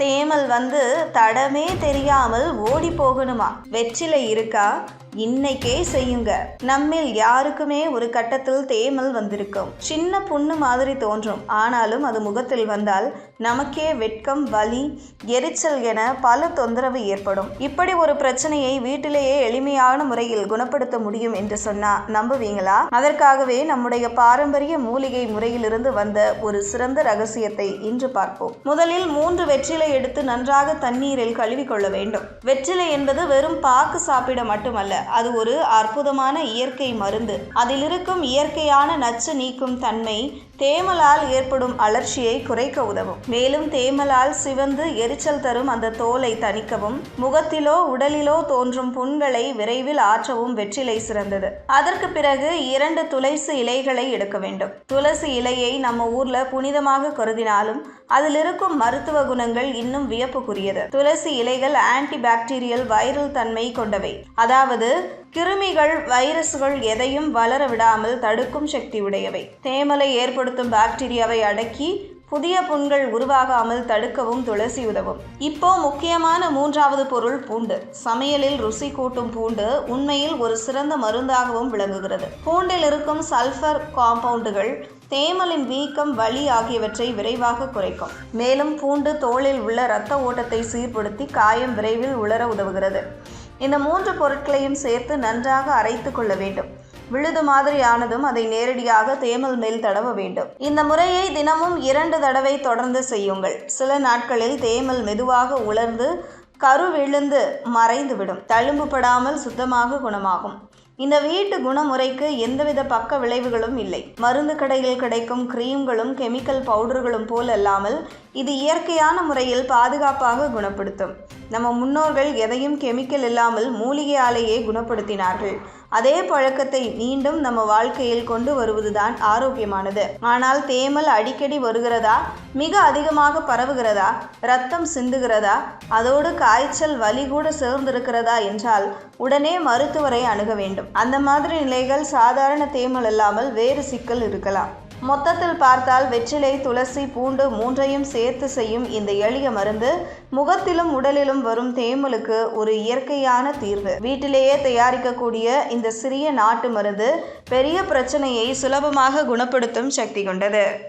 தேமல் வந்து தடமே தெரியாமல் ஓடி போகணுமா? வெற்றிலை இருக்கா? இன்னைக்கே செய்யுங்க. நம்மில் யாருக்குமே ஒரு கட்டத்தில் தேமல் வந்திருக்கும். சின்ன புண்ணு மாதிரி தோன்றும். ஆனாலும் அது முகத்தில் வந்தால் நமக்கே வெட்கம் வலி எரிச்சல் என பல தொந்தரவு ஏற்படும். இப்படி ஒரு பிரச்சனையை வீட்டிலேயே எளிமையான முறையில் குணப்படுத்த முடியும் என்று சொன்னா நம்புவீங்களா? அதற்காகவே நம்முடைய பாரம்பரிய மூலிகை முறையிலிருந்து வந்த ஒரு சிறந்த ரகசியத்தை இன்று பார்ப்போம். முதலில் மூன்று வெற்றிலை எடுத்து நன்றாக தண்ணீரில் கழுவிக்கொள்ள வேண்டும். வெற்றிலை என்பது வெறும் பாக்கு சாப்பிட மட்டுமல்ல அது ஒரு அற்புதமான இயற்கை மருந்து. அதில் இருக்கும் இயற்கையான நச்சு நீக்கும் தன்மை தேமலால் ஏற்படும் அலர்ச்சியை குறைக்க உதவும். மேலும் தேமலால் சிவந்து எரிச்சல் தரும் அந்த தோலை தணிக்கவும் முகத்திலோ உடலிலோ தோன்றும் புண்களை விரைவில் ஆற்றவும் வெற்றிலை சிறந்தது. அதற்கு பிறகு இரண்டு துளசி இலைகளை எடுக்க வேண்டும். துளசி இலையை நம்ம ஊர்ல புனிதமாக கருதினாலும் அதில் இருக்கும் மருத்துவ குணங்கள் இன்னும் வியப்புக்குரியது. துளசி இலைகள் ஆன்டி பாக்டீரியல் வைரல் தன்மை கொண்டவை. அதாவது கிருமிகள் வைரசுகள் எதையும் வளர விடாமல் தடுக்கும் சக்தி உடையவை. தேமலை ஏற்படுத்தும் பாக்டீரியாவை அடக்கி புதிய புண்கள் உருவாகாமல் தடுக்கவும் துளசி உதவும். இப்போ முக்கியமான மூன்றாவது பொருள் பூண்டு. சமையலில் ருசி கூட்டும் பூண்டு உண்மையில் ஒரு சிறந்த மருந்தாகவும் விளங்குகிறது. பூண்டில் இருக்கும் சல்ஃபர் காம்பவுண்டுகள் தேமலின் வீக்கம் வலி ஆகியவற்றை விரைவாக குறைக்கும். மேலும் பூண்டு தோளில் உள்ள இரத்த ஓட்டத்தை சீர்படுத்தி காயம் விரைவில் உலர உதவுகிறது. இந்த மூன்று பொருட்களையும் சேர்த்து நன்றாக அரைத்து கொள்ள வேண்டும். விழுது மாதிரி ஆனதும் அதை நேரடியாக தேமல் மேல் தடவ வேண்டும். இந்த முறையை தினமும் இரண்டு தடவை தொடர்ந்து செய்யுங்கள். சில நாட்களில் தேமல் மெதுவாக உலர்ந்து கரு விழுந்து மறைந்துவிடும். தழும்புபடாமல் சுத்தமாக குணமாகும். இந்த வீட்டு குணமுறைக்கு எந்தவித பக்க விளைவுகளும் இல்லை. மருந்து கடையில் கிடைக்கும் கிரீம்களும் கெமிக்கல் பவுடர்களும் போல் அல்லாமல் இது இயற்கையான முறையில் பாதுகாப்பாக குணப்படுத்தும். நம்ம முன்னோர்கள் எதையும் கெமிக்கல் இல்லாமல் மூலிகையாலேயே குணப்படுத்தினார்கள். அதே பழக்கத்தை மீண்டும் நம்ம வாழ்க்கையில் கொண்டு வருவதுதான் ஆரோக்கியமானது. ஆனால் தேமல் அடிக்கடி வருகிறதா? மிக அதிகமாக பரவுகிறதா? ரத்தம் சிந்துகிறதா? அதோடு காய்ச்சல் வலி கூட சேர்ந்திருக்கிறதா என்றால் உடனே மருத்துவரை அணுக வேண்டும். அந்த மாதிரி நிலைகள் சாதாரண தேமல் இல்லாமல் வேறு சிக்கல் இருக்கலாம். மொத்தத்தில் பார்த்தால் வெற்றிலை துளசி பூண்டு மூன்றையும் சேர்த்து செய்யும் இந்த எளிய மருந்து முகத்திலும் உடலிலும் வரும் தேமலுக்கு ஒரு இயற்கையான தீர்வு. வீட்டிலேயே தயாரிக்கக்கூடிய இந்த சிறிய நாட்டு மருந்து பெரிய பிரச்சனையை சுலபமாக குணப்படுத்தும் சக்தி கொண்டது.